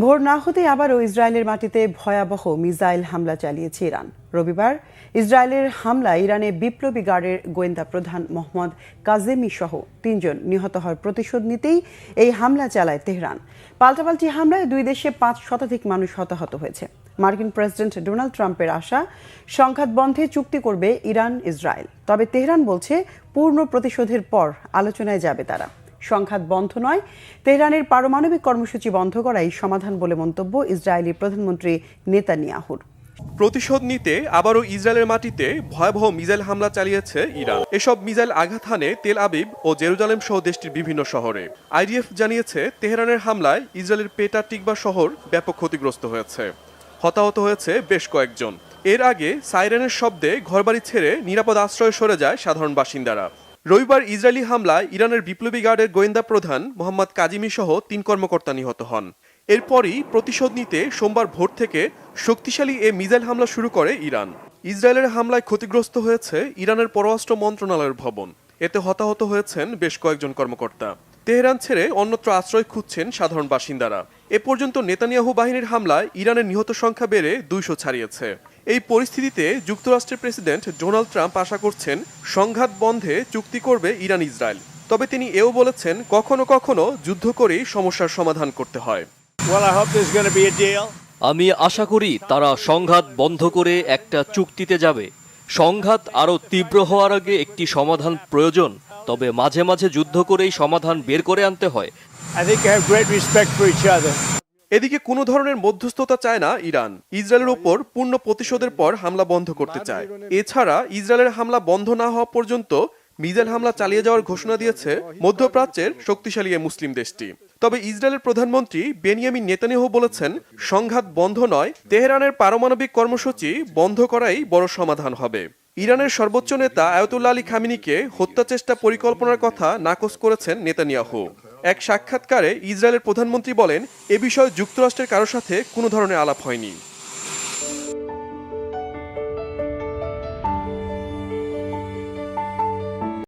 ভোর না হতেই আবারও ইসরায়েলের মাটিতে ভয়াবহ মিসাইল হামলা চালিয়েছে ইরান। রবিবার ইসরায়েলের হামলায় ইরানে বিপ্লবী গার্ডের গোয়েন্দা প্রধান মোহাম্মদ কাজেমি সহ তিনজন নিহত হওয়ার প্রতিশোধ নিতেই এই হামলা চালায় তেহরান। পাল্টাপাল্টি হামলায় দুই দেশে পাঁচ শতাধিক মানুষ হতাহত হয়েছে। মার্কিন প্রেসিডেন্ট ডোনাল্ড ট্রাম্পের আশা, সংঘাত বন্ধে চুক্তি করবে ইরান ইসরায়েল তবে তেহরান বলছে, পূর্ণ প্রতিশোধের পর আলোচনায় যাবে তারা। সংঘাত বন্ধ নয়। তেহরানের পারমাণবিক কর্মসূচি বন্ধ করাই সমাধান বলে মন্তব্য ইসরায়েলি প্রধানমন্ত্রী নেতানিয়াহুর। প্রতিশোধ নিতে আবারও ইসরায়েলের মাটিতে ভয়াবহ মিসাইল হামলা চালিয়েছে ইরান। এসব মিসাইল আঘাত হানে তেল আবিব ও জেরুজালেম সহ দেশটির বিভিন্ন শহরে। আইডিএফ জানিয়েছে, তেহরানের হামলায় ইসরায়েলের পেটা টিকবা শহর ব্যাপক ক্ষতিগ্রস্ত হয়েছে। হতাহত হয়েছে বেশ কয়েকজন। এর আগে সাইরেনের শব্দে ঘরবাড়ি ছেড়ে নিরাপদ আশ্রয় সরে যায় সাধারণ বাসিন্দারা। রবিবার ইসরায়েলি হামলায় ইরানের বিপ্লবী গার্ডের গোয়েন্দা প্রধান মোহাম্মদ কাজিমি সহ তিন কর্মকর্তা নিহত হন। এরপরই প্রতিশোধ নিতে সোমবার ভোর থেকে শক্তিশালী এ মিসাইল হামলা শুরু করে ইরান। ইসরায়েলের হামলায় ক্ষতিগ্রস্ত হয়েছে ইরানের পররাষ্ট্র মন্ত্রণালয়ের ভবন। এতে হতাহত হয়েছেন বেশ কয়েকজন কর্মকর্তা। তেহরান ছেড়ে অন্যত্র আশ্রয় খুঁজছেন সাধারণ বাসিন্দারা। এ পর্যন্ত নেতানিয়াহু বাহিনীর হামলায় ইরানের নিহত সংখ্যা বেড়ে দুইশো ছাড়িয়েছে। এই পরিস্থিতিতে যুক্তরাষ্ট্রের প্রেসিডেন্ট ডোনাল্ড ট্রাম্প আশা করছেন সংঘাত বন্ধে চুক্তি করবে ইরান ইসরায়েল তবে তিনি এও বলেছেন কখনো কখনো যুদ্ধ করেই সমস্যার সমাধান করতে হয়. আমি আশা করি তারা সংঘাত বন্ধ করে একটা চুক্তিতে যাবে সংঘাত আরও তীব্র হওয়ার আগে একটি সমাধান প্রয়োজন তবে মাঝে মাঝে যুদ্ধ করেই সমাধান বের করে আনতে হয় I think they have great respect for each other. এদিকে কোনো ধরনের মধ্যস্থতা চায় না ইরান। ইসরায়েলের ওপর পূর্ণ প্রতিশোধের পর হামলা বন্ধ করতে চায়। এছাড়া ইসরায়েলের হামলা বন্ধ না হওয়া পর্যন্ত মিসাইল হামলা চালিয়ে যাওয়ার ঘোষণা দিয়েছে মধ্যপ্রাচ্যের শক্তিশালী এ মুসলিম দেশটি। তবে ইসরায়েলের প্রধানমন্ত্রী বেনিয়ামিন নেতানিয়াহু বলেছেন, সংঘাত বন্ধ নয়, তেহরানের পারমাণবিক কর্মসূচি বন্ধ করাই বড় সমাধান হবে। ইরানের সর্বোচ্চ নেতা আয়তুল্লাহ আলী খামিনিকে হত্যা চেষ্টা পরিকল্পনার কথা নাকচ করেছেন নেতানিয়াহু। এক সাক্ষাৎকারে ইসরায়েলের প্রধানমন্ত্রী বলেন এ বিষয়ে যুক্তরাষ্ট্রের কারোর সাথে কোনো ধরনের আলাপ হয়নি।